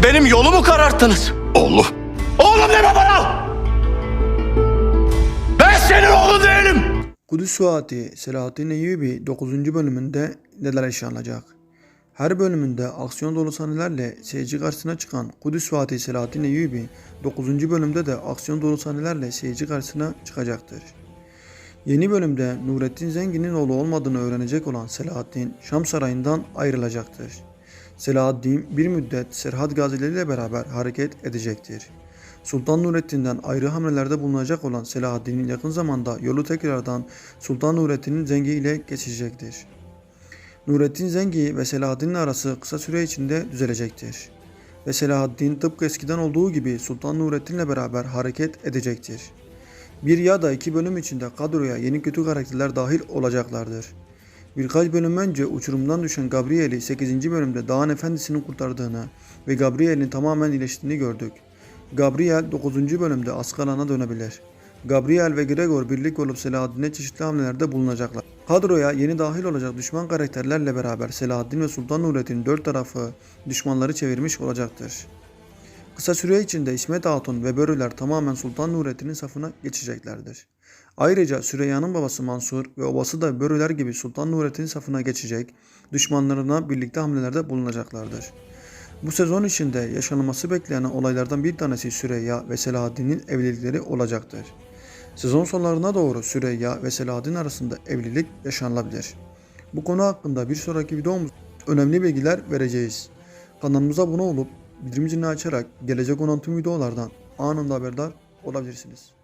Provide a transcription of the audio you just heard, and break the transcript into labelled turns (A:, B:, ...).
A: Siz benim yolumu kararttınız.
B: Oğlum.
A: Oğlum deme bana! Ben senin oğlun değilim.
C: Kudüs Suati Selahattin Eyyubi 9. bölümünde neler yaşanacak? Her bölümünde aksiyon dolu sahnelerle seyirci karşısına çıkan Kudüs Suati Selahattin Eyyubi 9. bölümde de aksiyon dolu sahnelerle seyirci karşısına çıkacaktır. Yeni bölümde Nurettin Zengin'in oğlu olmadığını öğrenecek olan Selahattin Şam Sarayı'ndan ayrılacaktır. Selahaddin bir müddet Serhat gazileriyle beraber hareket edecektir. Sultan Nurettin'den ayrı hamlelerde bulunacak olan Selahaddin'in yakın zamanda yolu tekrardan Sultan Nurettin'in Zengi ile geçecektir. Nurettin Zengi ve Selahaddin'in arası kısa süre içinde düzelecektir. Ve Selahaddin tıpkı eskiden olduğu gibi Sultan Nurettin'le beraber hareket edecektir. Bir ya da iki bölüm içinde kadroya yeni kötü karakterler dahil olacaklardır. Birkaç bölüm önce uçurumdan düşen Gabriel'i 8. bölümde dağın efendisini kurtardığını ve Gabriel'in tamamen iyileştiğini gördük. Gabriel 9. bölümde Askalon'a dönebilir. Gabriel ve Gregor birlik olup Selahaddin'e çeşitli hamlelerde bulunacaklar. Kadroya yeni dahil olacak düşman karakterlerle beraber Selahaddin ve Sultan Nurettin dört tarafı düşmanları çevirmiş olacaktır. Kısa süre içinde İsmet Hatun ve Börüler tamamen Sultan Nurettin'in safına geçeceklerdir. Ayrıca Süreyya'nın babası Mansur ve obası da Börüler gibi Sultan Nurettin'in safına geçecek, düşmanlarına birlikte hamlelerde bulunacaklardır. Bu sezon içinde yaşanılması beklenen olaylardan bir tanesi Süreyya ve Selahaddin'in evlilikleri olacaktır. Sezon sonlarına doğru Süreyya ve Selahaddin arasında evlilik yaşanılabilir. Bu konu hakkında bir sonraki videomuz önemli bilgiler vereceğiz. Kanalımıza abone olup bildirim açarak gelecek olan tüm videolardan anında haberdar olabilirsiniz.